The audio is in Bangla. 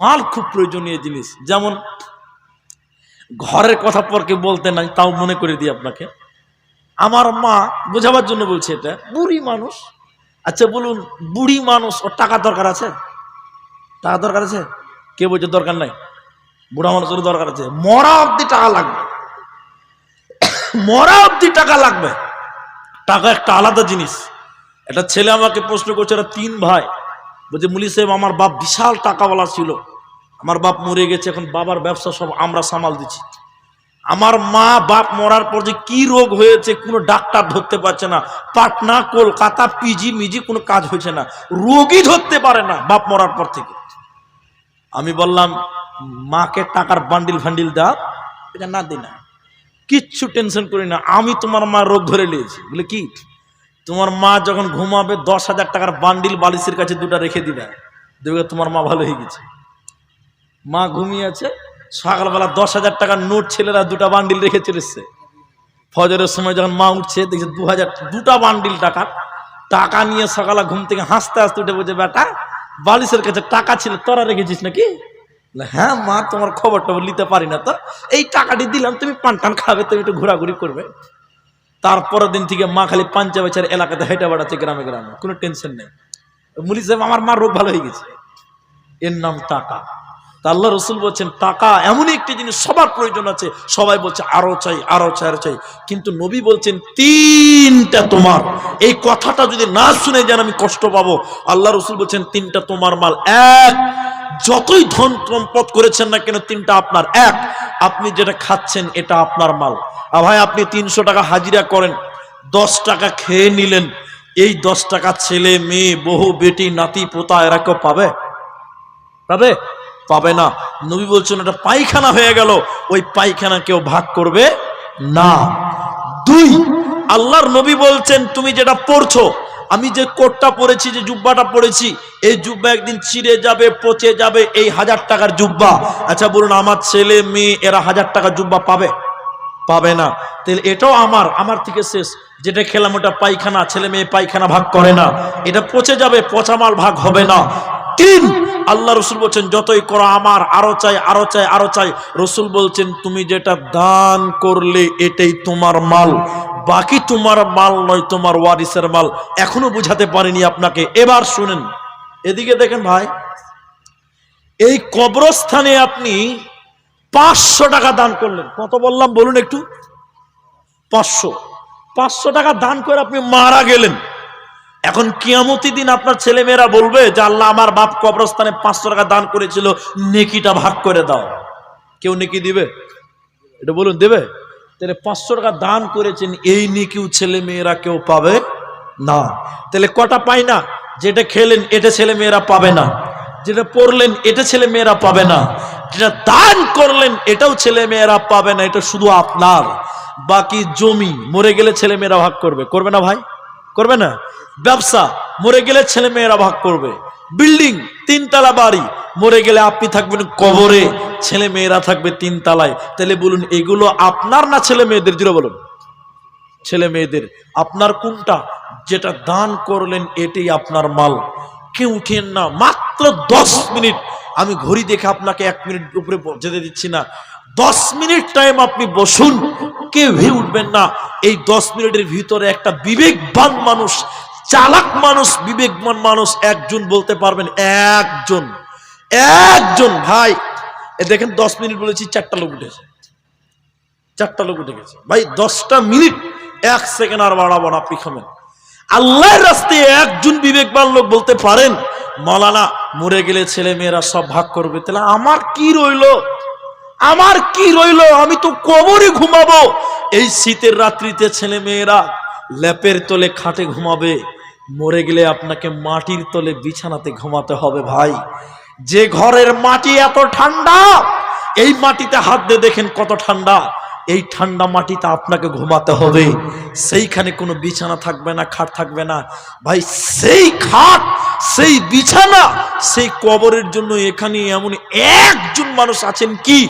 মাল খুব প্রয়োজনীয় জিনিস। যেমন ঘরের কথা পরকে বলতে নাই, তাও মনে করে দিই আপনাকে। আমার মা বোঝাবার জন্য বলছে এটা, বুড়ি মানুষ। আচ্ছা বলুন, বুড়ি মানুষ, ওর টাকা দরকার আছে? টাকা দরকার আছে? কে বলছে দরকার নাই? বুড়া মানুষের দরকার আছে। মরা অব্দি টাকা লাগবে। মরা অব্দি টাকা লাগবে। টাকা একটা আলাদা জিনিস। একটা ছেলে আমাকে প্রশ্ন করছে এরা তিন ভাই। বলছে, মুলি সাহেব, আমার বাপ বিশাল টাকাওয়ালা ছিল। আমার বাপ মরে গেছে, এখন বাবার ব্যবসা সব আমরা সামাল দিচ্ছি। আমার মা বাপ মরার পর যে কি রোগ হয়েছে, কোনো ডাক্তার ধরতে পারছে না। পাটনা, কলকাতা, পিজি, মিজি, কোনো কাজ হয়েছে না। রোগই ধরতে পারে না বাপ মরার পর থেকে। আমি বললাম, মাকে টাকার বান্ডিল ফান্ডিল দাও। এটা না দিই না কিচ্ছু টেনশন করি না। আমি তোমার মা রোগ ধরে নিয়েছি। বলে, কি? তোমার মা যখন ঘুমাবে, দশ হাজার টাকার বান্ডিল বালিশের কাছে দুটো রেখে দিবে। দেখবে তোমার মা ভালো হয়ে গেছে। মা ঘুমিয়ে আছে, সকালবেলা দশ হাজার টাকার নোট ছেলেরা দুটা বান্ডিল রেখে চলেছে ফজরের সময় যখন মা উঠছে, দেখছে দু হাজার, দুটা বান্ডিল টাকা টাকা নিয়ে সকালে ঘুম থেকে হাসতে হাসতে উঠে বলছে, বেটা, বালিশের কাছে টাকা ছিল, তোরা রেখেছিস নাকি? হ্যাঁ মা, তোমার খবর টবর নিতে পারি না তো। এই টাকাটি দিলাম, তুমি পান টান খাবে, তুমি একটু ঘোরাঘুরি করবে। তারপরের দিন থেকে মা খালি পাঞ্চা বেচার এলাকাতে হেঁটে বেড়াচ্ছে গ্রামে গ্রামে। কোনো টেনশন নেই। মুলি সাহেব আমার মা রোগ ভালো হয়ে গেছে। এর নাম টাকা। তা আল্লাহ রসুল বলছেন, টাকা এমনই একটি জিনিস সবার প্রয়োজন আছে। সবাই বলছে, আরও চাই আরও চাই আরও চাই। কিন্তু নবী বলছেন, তিনটা তোমার। এই কথাটা যদি না শুনে যান, আমি কষ্ট পাবো। আল্লাহ রসুল বলছেন, তিনটা তোমার মাল, এক। যতই ধন সম্পদ করেছেন না কেন, তিনটা আপনার, এক। আপনি যেটা খাচ্ছেন, এটা আপনার মাল। আর ভাই, আপনি তিনশো টাকা হাজিরা করেন, দশ টাকা খেয়ে নিলেন, এই দশ টাকা ছেলে, মেয়ে বহু বেটি, নাতি, পোতা, এরা কেউ পাবে? পাবে? পাবে না। নবী বলছেন, এটা পায়খানা হয়ে গেল। ওই পায়খানা কেউ ভাগ করবে না। দুই, আল্লাহর নবী বলছেন, তুমি যেটা পড়ছো, আমি যে কোটটা পরেছি, যে জুব্বাটা পরেছি, এই জুব্বা একদিন চিড়ে যাবে, পচে যাবে, এই হাজার টাকার জুব্বা। আচ্ছা বলুন, আমার ছেলে, মেয়ে, এরা হাজার টাকার জুব্বা পাবে? পাবে না। তাহলে এটাও আমার আমার থেকে শেষ। যেটা খেলাম, ওটা পায়খানা, ছেলে মেয়ে পায়খানা ভাগ করে না। এটা পচে যাবে, পচা মাল ভাগ হবে না। তিন আল্লাহ রসুল বলছেন, যতই করো আমার, আরও চাই আরও চাই আরও চাই। রসুল বলছেন, তুমি যেটা দান করলে, এটাই তোমার মাল। বাকি তোমার মাল নয়, তোমার ওয়ারিসের মাল। এখনও বুঝাতে পারিনি আপনাকে। এবার শুনেন। এদিকে দেখেন ভাই, এই কবরস্থানে আপনি পাঁচশো টাকা দান করলেন। কত বললাম, বলুন একটু। পাঁচশো। পাঁচশো টাকা দান করে আপনি মারা গেলেন। এখন কিয়ামতি দিন আপনার ছেলেমেয়েরা বলবে যে আল্লাহ আমার বাপ কবরস্থানে পাঁচশো টাকা দান করেছিল, নেকিটা ভাগ করে দাও। কেউ নেকি দিবে? এটা বলুন, দেবে? তাহলে পাঁচশো টাকা দান করেছেন, এই নেকিও ছেলে মেয়েরা কেউ পাবে না। তাহলে কটা পায় না? যেটা খেলেন, এটা ছেলে মেয়েরা পাবে না। যেটা পড়লেন, এটা ছেলে মেয়েরা পাবে না। যেটা দান করলেন, এটাও ছেলে মেয়েরা পাবে না। এটা শুধু আপনার। বাকি জমি, মরে গেলে ছেলে মেয়েরা ভাগ করবে। করবে না ভাই? করবে না। ব্যবসা, মরে গেলে ছেলে মেয়েরা ভাগ করবে। বিল্ডিং, তিনতলা বাড়ি, মরে গেলে আপনি থাকবেন কবরে। ছেলে মেয়েরা থাকবে তিন তালায় তাহলে বলুন, এগুলো আপনার না ছেলে মেয়েদের জুড়ে বলুন। ছেলে মেয়েদের আপনার কোনটা? যেটা দান করলেন, এটাই আপনার মাল। কেউ উঠেন না, মাত্র দশ মিনিট। আমি ঘড়ি দেখে আপনাকে এক মিনিট উপরে যেতে দিচ্ছি না। দশ মিনিট টাইম আপনি বসুন, কেউ ভেয়ে উঠবেন না। এই দশ মিনিটের ভিতরে একটা বিবেকবান মানুষ, চালাক মানুষ, বিবেকবান মানুষ একজন বলতে পারবেন একজন। একজন, ভাই। দেখেন দশ মিনিট বলেছি, চারটা লোক উঠেছে। চারটা লোক উঠে গেছে। ভাই, দশটা মিনিট, এক সেকেন্ড আর বাড়াবো না, আপনি খাবেন। আল্লাহর রাস্তায় একজন বিবেকবান লোক বলতে পারেন মলানা মরে গেলে ছেলে মেয়েরা সব ভাগ করবে। তাহলে আমার কি রইল? আমার কি রইল? আমি তো কবরে ঘুমাবো। এই শীতের রাত্রিতে ছেলে মেয়েরা ল্যাপের তলে খাটে ঘুমাবে। মরে গেলে আপনাকে মাটির তলে বিছানাতে ঘুমাতে হবে ভাই। যে ঘরের মাটি এত ঠান্ডা, এই মাটিতে হাত দিয়ে দেখেন কত ঠান্ডা। এই ঠান্ডা মাটিতে আপনাকে ঘুমাতে হবে। সেইখানে কোনো বিছানা থাকবে না, খাট থাকবে না। ভাই, সেই খাট, সেই বিছানা, সেই কবরের জন্য এখানে এমন একজন মানুষ আছেন কি?